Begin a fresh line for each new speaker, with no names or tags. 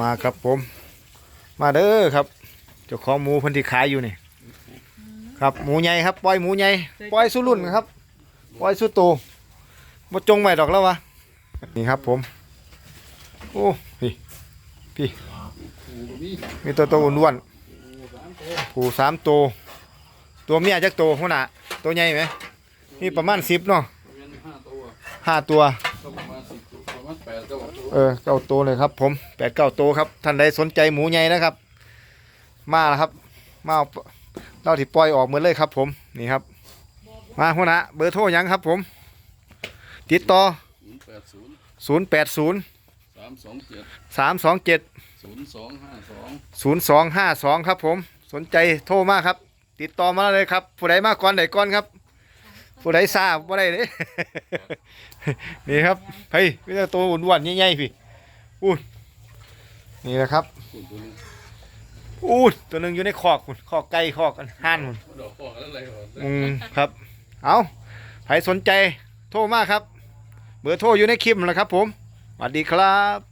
มาครับผม มาเด้อครับเจ้าของหมูเพันที่ขายอยู่นี่ครับหมูใหญ่ครับปล่อยหมูใหญ่ปล่อยสู้รุ่นครับปล่อยสู้โตบ่จงไว้ดอกแล้ววะนี่ครับผมโอ้พี่พี่มีตัวโตอ้วนผูสามตัวตัวเมียจักตัวหัวหน้าตัวใหญ่ไหมนี่ประมาณสิบเนาะ
ห้าตัว
เออเก้าโตเลยครับ ผมแปดเก้าโตครับท่านใดสนใจหมูใหญ่นะครับ มาแล้วครับมาเอาเราที่ปล่อยออกหมดเลยครับ ผมนี่ครับ มาหัวหน้าเบอร์โทรยังครับ ผม ติดต่อ
ศูนย์แปดศูนย์
0 8 0
สามสองเจ็ด
3 2 7
ศูนย์สองห้าสอง
0 2 5 2ครับ ผมสนใจโทรมากครับ ติดต่อมาเลยครับผู้ใดมาก่อนใดก่อนครับ ผู้ใดทราบว่าได้เลยนี่ครับเฮ้ยไม่ใช่ตัวอ้วนๆใหญ่ๆพี่อู้นี่แหละครับอู้ตัวหนึ่งอยู่ในคอกคุณคอกไก่คอกอันห่านคุณอืมครับ เอาใครสนใจโทรมาครับ เบอร์โทรอยู่ในคลิปนั่นแหละครับผมสวัสดีครับ